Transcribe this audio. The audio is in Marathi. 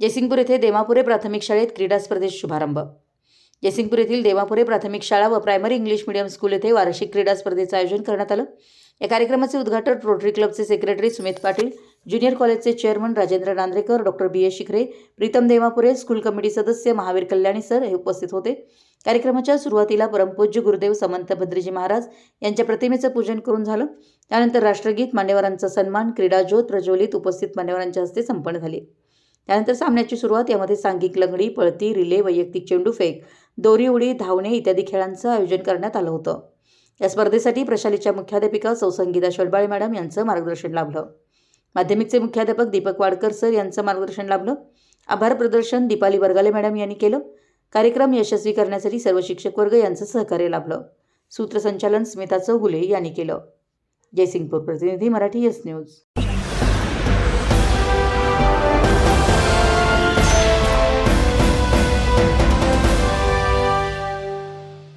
जयसिंगपूर येथे देमापुरे प्राथमिक शाळेत क्रीडा स्पर्धेत शुभारंभ. जयसिंगपूर येथील देमापुरे प्राथमिक शाळा व प्रायमरी इंग्लिश मीडियम स्कूल येथे वार्षिक क्रीडा स्पर्धेचं आयोजन करण्यात आलं. या कार्यक्रमाचे उद्घाटन रोटरी क्लबचे सेक्रेटरी सुमित पाटील ज्युनियर कॉलेजचे chairman Rajendra Nandrekar doctor B S Shikhare Pritam Demapure school committee सदस्य महावीर कल्याणी सर हे उपस्थित होते. कार्यक्रमाच्या सुरुवातीला परमपूज्य गुरुदेव समंत भद्रीजी महाराज यांच्या प्रतिमेचं पूजन करून झालं. त्यानंतर राष्ट्रगीत मान्यवरांचा सन्मान क्रीडा ज्योत प्रज्वलित उपस्थित मान्यवरांच्या हस्ते संपन्न झाली. त्यानंतर सामन्याची सुरुवात यामध्ये सांघिक लंगडी पळती रिले वैयक्तिक चेंडूफेक दोरी उडी धावणे इत्यादी खेळांचं आयोजन करण्यात आलं होतं. या स्पर्धेसाठी प्रशालेच्या मुख्याध्यापिका सौसंगीता शोलबाळे मॅडम यांचं मार्गदर्शन लाभलं. माध्यमिकचे मुख्याध्यापक दीपक वाडकर सर यांचं मार्गदर्शन लाभलं. आभार प्रदर्शन दीपाली वर्गाले मॅडम यांनी केलं. कार्यक्रम यशस्वी करण्यासाठी सर्व शिक्षक वर्ग यांचं सहकार्य लाभलं. सूत्रसंचालन स्मिता चौगुले यांनी केलं. जयसिंगपूर प्रतिनिधी मराठी यस न्यूज.